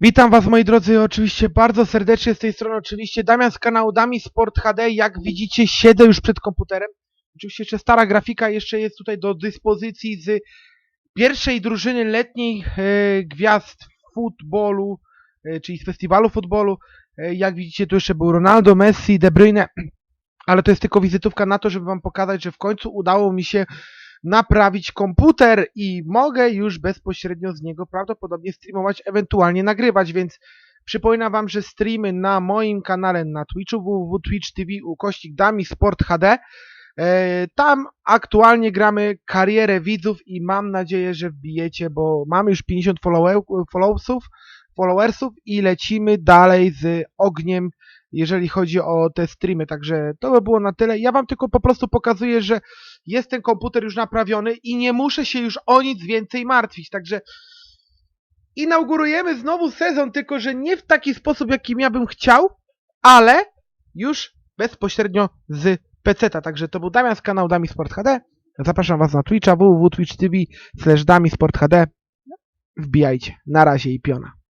Witam Was moi drodzy, oczywiście bardzo serdecznie z tej strony, oczywiście Damian z kanału Dami Sport HD, jak widzicie siedzę już przed komputerem, oczywiście jeszcze stara grafika jeszcze jest tutaj do dyspozycji z pierwszej drużyny letniej e, gwiazd futbolu, e, czyli z festiwalu futbolu, e, jak widzicie tu jeszcze był Ronaldo, Messi, De Bruyne, ale to jest tylko wizytówka na to, żeby Wam pokazać, że w końcu udało mi się naprawić komputer i mogę już bezpośrednio z niego prawdopodobnie streamować, ewentualnie nagrywać, więc przypominam Wam, że streamy na moim kanale na Twitchu www.twitch.tv ukośnik Dami Sport HD. E, Tam aktualnie gramy karierę widzów i mam nadzieję, że wbijecie, bo mamy już 50 followe- followsów, followersów i lecimy dalej z ogniem, jeżeli chodzi o te streamy. Także to by było na tyle. Ja Wam tylko po prostu pokazuję, że jest ten komputer już naprawiony i nie muszę się już o nic więcej martwić. Także inaugurujemy znowu sezon, tylko że nie w taki sposób, jakim ja bym chciał, ale już bezpośrednio z PC-ta. Także to był Damian z kanału Dami Sport HD. Zapraszam Was na Twitcha www.twitch.tv slash Dami Sport HD. Wbijajcie. Na razie i piona.